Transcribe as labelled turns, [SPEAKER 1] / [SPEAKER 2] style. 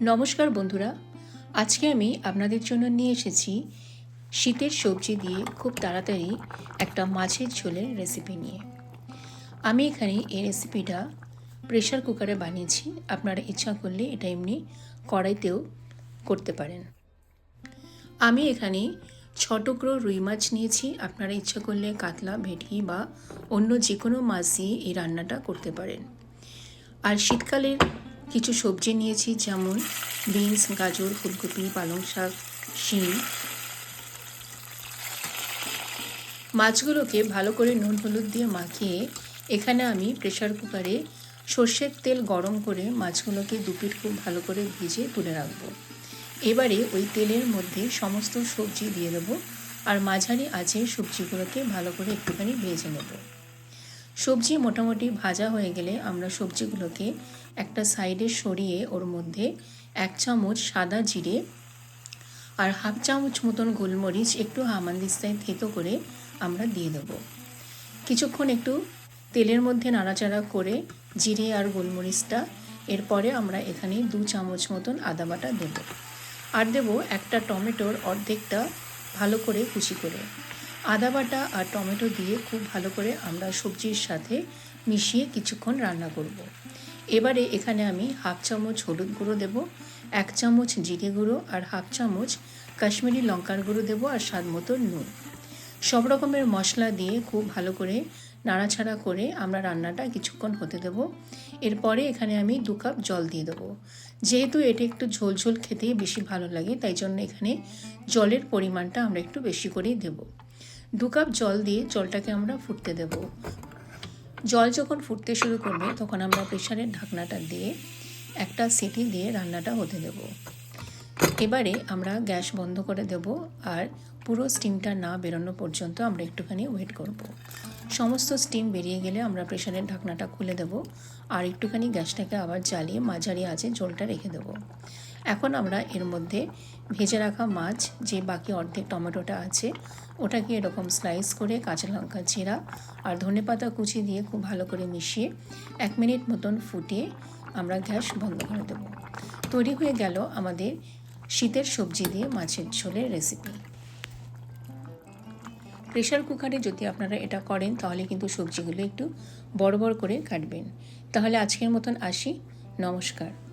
[SPEAKER 1] নমস্কার বন্ধুরা। আজকে আমি আপনাদের জন্য নিয়ে এসেছি শীতের সবজি দিয়ে খুব তাড়াতাড়ি একটা মাছের ঝোলের রেসিপি নিয়ে। আমি এখানে এই রেসিপিটা প্রেশার কুকারে বানিয়েছি। আপনারা ইচ্ছা করলে এটা এমনি কড়াইতেও করতে পারেন। আমি এখানে ছ টুকরো রুই মাছ নিয়েছি। আপনারা ইচ্ছা করলে কাতলা, ভেটকি বা অন্য যে কোনো মাছ দিয়ে এই রান্নাটা করতে পারেন। আর শীতকালের কিছু সবজি নিয়েছি, যেমন বিনস, গাজর, ফুলকপি, পালং শাক, শিম। মাছগুলোকে ভালো করে নুন হলুদ দিয়ে মাখিয়ে এখানে আমি প্রেশার কুকারে সর্ষের তেল গরম করে মাছগুলোকে দুপিট খুব ভালো করে ভেজে তুলে রাখব। এবারে ওই তেলের মধ্যে সমস্ত সবজি দিয়ে দেবো আর মাঝারি আছে সবজিগুলোকে ভালো করে একটুখানি ভেজে নেব। সবজি মোটামুটি ভাজা হয়ে গেলে আমরা সবজিগুলোকে একটা সাইডে সরিয়ে ওর মধ্যে এক চামচ সাদা জিরে আর হাফ চামচ মতন গোলমরিচ একটু হামানদিস্তায় থেতো করে আমরা দিয়ে দেবো। কিছুক্ষণ একটু তেলের মধ্যে নাড়াচাড়া করে জিরে আর গোলমরিচটা এরপরে আমরা এখানে দু চামচ মতন আদা বাটা দেবো। আর দেবো একটা টমেটোর অর্ধেকটা ভালো করে কুচি করে। আদা বাটা আর টমেটো দিয়ে খুব ভালো করে আমরা সবজির সাথে মিশিয়ে কিছুক্ষণ রান্না করব। এবারে এখানে আমি হাফ চামচ হলুদ গুঁড়ো দেবো, এক চামচ জিরে গুঁড়ো আর হাফ চামচ কাশ্মীরি লঙ্কার গুঁড়ো দেবো আর স্বাদ মতো নুন। সব রকমের মশলা দিয়ে খুব ভালো করে নাড়াছাড়া করে আমরা রান্নাটা কিছুক্ষণ হতে দেবো। এরপরে এখানে আমি দু কাপ জল দিয়ে দেবো। যেহেতু এটা একটু ঝোল ঝোল খেতেই বেশি ভালো লাগে, তাই জন্য এখানে জলের পরিমাণটা আমরা একটু বেশি করেই দেবো। দু কাপ জল দিয়ে জলটাকে আমরা ফুটতে দেব। জল যখন ফুটতে শুরু করবে, তখন আমরা প্রেশারের ঢাকনাটা দিয়ে একটা সিটি দিয়ে রান্নাটা হতে দেব। এবারে আমরা গ্যাস বন্ধ করে দেব আর পুরো স্টিমটা না বেরোনো পর্যন্ত আমরা একটুখানি ওয়েট করব। সমস্ত স্টিম বেরিয়ে গেলে আমরা প্রেশারের ঢাকনাটা খুলে দেব আর একটুখানি গ্যাসটাকে আবার জ্বালিয়ে মাঝারি আছে জলটা রেখে দেব এখন আমরা এর মধ্যে ভেজে রাখা মাছ, যে বাকি অর্ধেক টমেটোটা আছে, ওটাকে এরকম স্লাইস করে কাঁচা লঙ্কা জিরা আর ধনে পাতা কুচি দিয়ে খুব ভালো করে মিশিয়ে এক মিনিট মতন ফুটিয়ে আমরা গ্যাস বন্ধ করে দেব তৈরি হয়ে গেল আমাদের শীতের সবজি দিয়ে মাছের ঝোলের রেসিপি প্রেশার কুকারে যদি আপনারা এটা করেন, তাহলে কিন্তু সবজিগুলো একটু বড় বড় করে কাটবেন। তাহলে আজকের মতন আসি। নমস্কার।